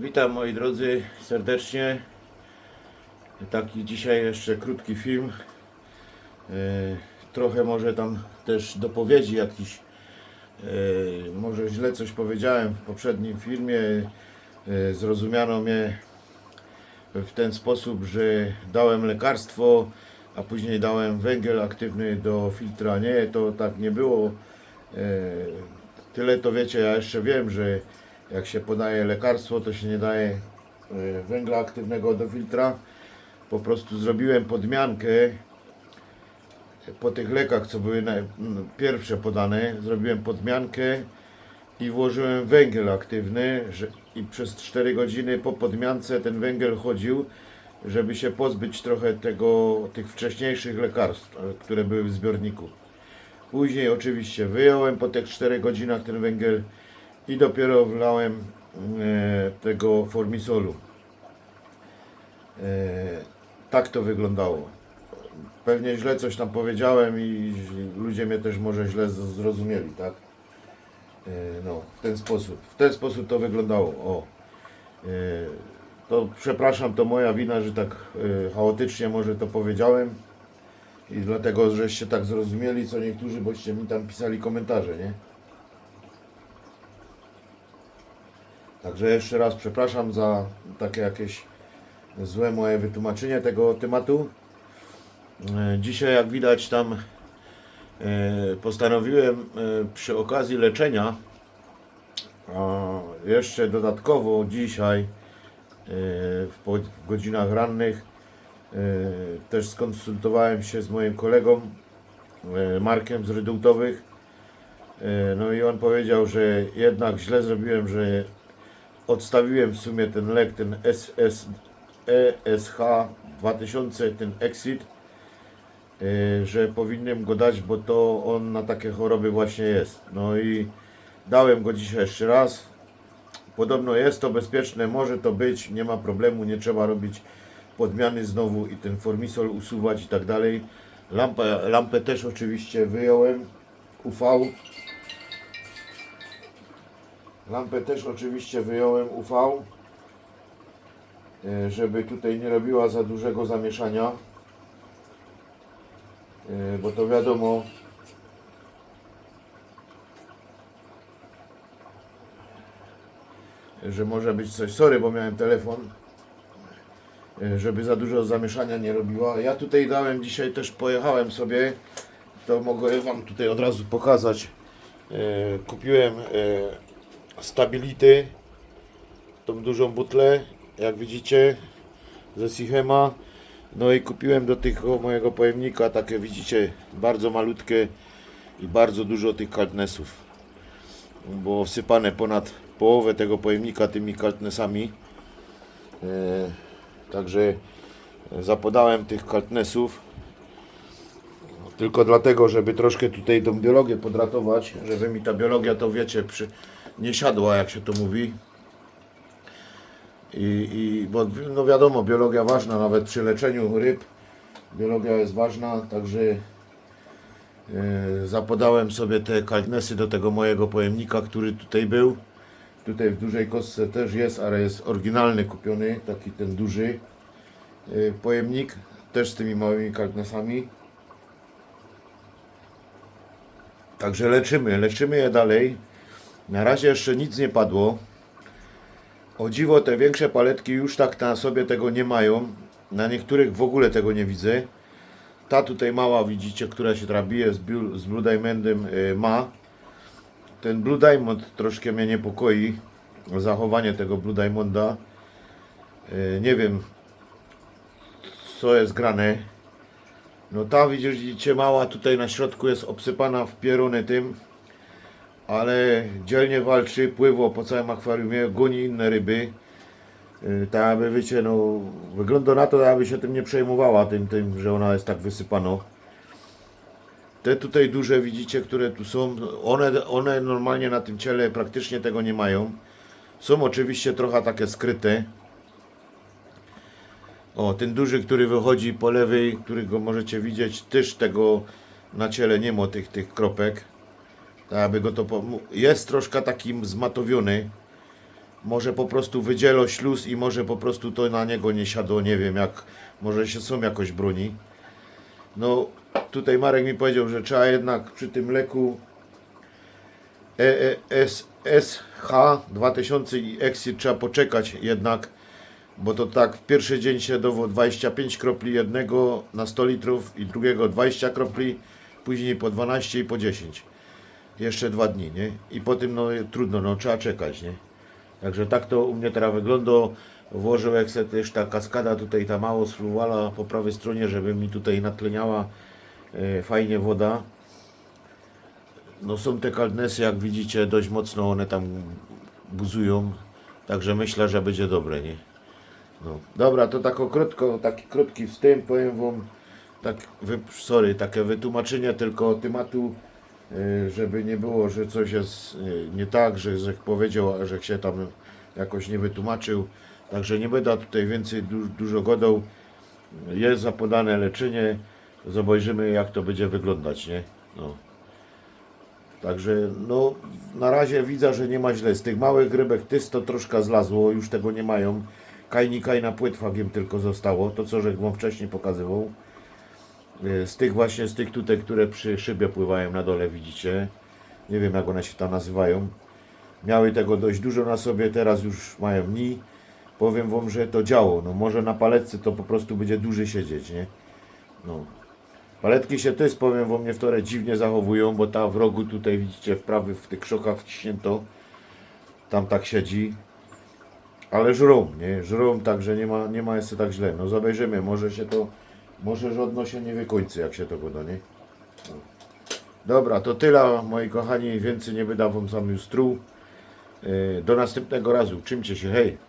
Witam moi drodzy serdecznie. Taki dzisiaj jeszcze krótki film. E, Trochę może tam też dopowiedzi jakiś. e, Może źle coś powiedziałem w poprzednim filmie. E, Zrozumiano mnie w ten sposób, że dałem lekarstwo, a później dałem węgiel aktywny do filtra. Nie, to tak nie było. Tyle to wiecie, ja jeszcze wiem, że jak się podaje lekarstwo, to się nie daje e, węgla aktywnego do filtra. Po prostu zrobiłem podmiankę po tych lekach, co były pierwsze podane. Zrobiłem podmiankę i włożyłem węgiel aktywny i przez 4 godziny po podmiance ten węgiel chodził, żeby się pozbyć trochę tego, tych wcześniejszych lekarstw, e, które były w zbiorniku. Później oczywiście wyjąłem po tych 4 godzinach ten węgiel i dopiero wlałem e, tego formisolu. E, tak to wyglądało. Pewnie źle coś tam powiedziałem i ludzie mnie też może źle zrozumieli, tak? E, no, w ten sposób. W ten sposób to wyglądało. O. To przepraszam, to moja wina, że tak chaotycznie może to powiedziałem. I dlatego, żeście tak zrozumieli, co niektórzy, boście mi tam pisali komentarze, nie? Także jeszcze raz przepraszam za takie jakieś złe moje wytłumaczenie tego tematu. E, Dzisiaj, jak widać, tam e, postanowiłem e, przy okazji leczenia, jeszcze dodatkowo dzisiaj w godzinach rannych też skonsultowałem się z moim kolegą Markiem z Rydultowych. E, No i on powiedział, że jednak źle zrobiłem, że odstawiłem w sumie ten lek, ten SS, ESH 2000, ten Exit, yy, że powinienem go dać, bo to on na takie choroby właśnie jest. No i dałem go dzisiaj jeszcze raz. Podobno jest to bezpieczne, może to być, nie ma problemu, nie trzeba robić podmiany znowu i ten formisol usuwać i tak dalej. Lampę, lampę też oczywiście wyjąłem, UV, Lampę też oczywiście wyjąłem UV, e, żeby tutaj nie robiła za dużego zamieszania, E, bo to wiadomo, że może być coś, sorry, bo miałem telefon, e, żeby za dużo zamieszania nie robiła. Ja tutaj dałem dzisiaj też, pojechałem sobie, to mogę Wam tutaj od razu pokazać. Kupiłem Stability, tą dużą butlę, jak widzicie, ze Sichema. No i kupiłem do tego mojego pojemnika takie, widzicie, bardzo malutkie i bardzo dużo tych kaltnesów. Bo wsypane ponad połowę tego pojemnika tymi kaltnesami. E, także zapodałem tych kaltnesów. Tylko dlatego, żeby troszkę tutaj tą biologię podratować, żeby mi ta biologia, to wiecie, przy, nie siadła, jak się to mówi. I, i bo no wiadomo, biologia ważna, nawet przy leczeniu ryb, biologia jest ważna, także e, zapodałem sobie te kaltnesy do tego mojego pojemnika, który tutaj był. Tutaj w dużej kostce też jest, ale jest oryginalny kupiony, taki ten duży e, pojemnik, też z tymi małymi kaltnesami. Także leczymy, leczymy je dalej. Na razie jeszcze nic nie padło. O dziwo, te większe paletki już tak na sobie tego nie mają. Na niektórych w ogóle tego nie widzę. Ta tutaj mała, widzicie, która się teraz z, z Blue Diamondem, y, ma. Ten Blue Diamond troszkę mnie niepokoi. Zachowanie tego Blue Diamonda. Y, Nie wiem, co jest grane. No ta widzicie mała tutaj na środku jest obsypana w pieruny tym, ale dzielnie walczy, pływa po całym akwariumie, goni inne ryby. Tak aby wiecie, no wygląda na to, aby się tym nie przejmowała, tym, tym, że ona jest tak wysypana. Te tutaj duże widzicie, które tu są, one, one normalnie na tym ciele praktycznie tego nie mają. Są oczywiście trochę takie skryte. O, ten duży, który wychodzi po lewej, którego możecie widzieć, też tego na ciele nie ma tych, tych kropek. Aby go to. Jest troszkę taki zmatowiony. może po prostu wydzielo śluz i może po prostu to na niego nie siadło, nie wiem jak, może się są jakoś broni. No tutaj Marek mi powiedział, że trzeba jednak przy tym leku E, ESH 2000 i Exit trzeba poczekać jednak, bo to tak w pierwszy dzień się dało 25 kropli jednego na 100 litrów i drugiego 20 kropli, później po 12 i po 10. Jeszcze dwa dni, nie? I po tym no trudno, no trzeba czekać, nie? Także tak to u mnie teraz wygląda. Włożył jak se też ta kaskada tutaj ta mało spluwala po prawej stronie, żeby mi tutaj natleniała e, fajnie woda. No są te kaldnesy, jak widzicie, dość mocno one tam buzują. Także myślę, że będzie dobre, nie? No. Dobra, to tak krótko, taki krótki wstęp, powiem wam, tak, sorry, takie wytłumaczenie tylko tematu, żeby nie było, że coś jest y, nie tak, że, że powiedział, a że się tam jakoś nie wytłumaczył. Także nie będę tutaj więcej du, dużo godał. Jest zapodane leczenie, zobaczymy jak to będzie wyglądać, nie? No. Także no na razie widzę, że nie ma źle. Z tych małych rybek tys to troszkę zlazło, już tego nie mają. Kajnika i na płetwagiem tylko zostało, to co żech wam wcześniej pokazywał. Y, Z tych właśnie, z tych tutaj, które przy szybie pływają na dole, widzicie. Nie wiem jak one się tam nazywają. Miały tego dość dużo na sobie, teraz już mają mniej. Powiem wam, że to działo. No może na paletce to po prostu będzie dłużej siedzieć, nie? No. Paletki się też, powiem wam, niektóre dziwnie zachowują, bo ta w rogu tutaj widzicie w prawy w tych krzokach wciśnięto. Tam tak siedzi. Ale żrą, nie? Żrą, także nie ma, nie ma jeszcze tak źle. No zobaczymy, może się to, może żadno się nie wykończy, jak się to goda, nie? No. Dobra, to tyle, moi kochani, więcej nie wydam wam sam już. Yy, Do następnego razu, czymcie się, hej!